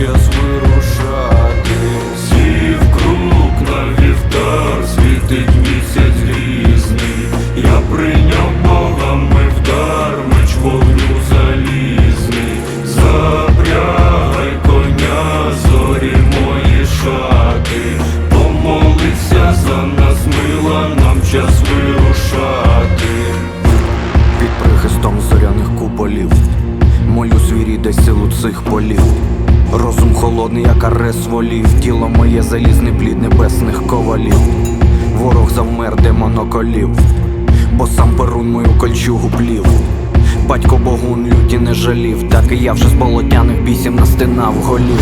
час вирушати. Сів круг на вівтар, світить місяць грізний. Я прийняв богами вдар, меч вогню залізний. Запрягай коня, зорі мої шати. Помолися за нас, мила, нам час вирушати. Під прихистом зоряних куполів Молю свірі дай силу цих полів Розум холодний, як арес волів. Тіло моє залізний плід небесних ковалів. Ворог завмер, де моноколів Бо сам перун мою кольчугу плів. Батько богун люті не жалів, так і я вже з болотяних бісів настинав голів.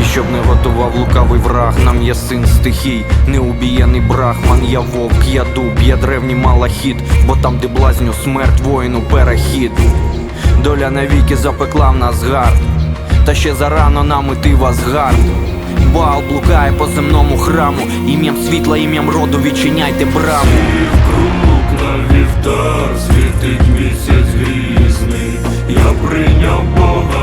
І щоб не готував лукавий враг, нам є син стихій, неубієний брахман, я вовк, я дуб, я древній малахіт, бо там, де блазню смерть, воїну перехід. Доля навіки запекла в нас гард, та ще зарано нам іти вас гарду. Бал блукає по земному храму, ім'ям світла, ім'ям роду відчиняйте браму. Круг на вівтар світить місяць грізний, я прийняв Бога.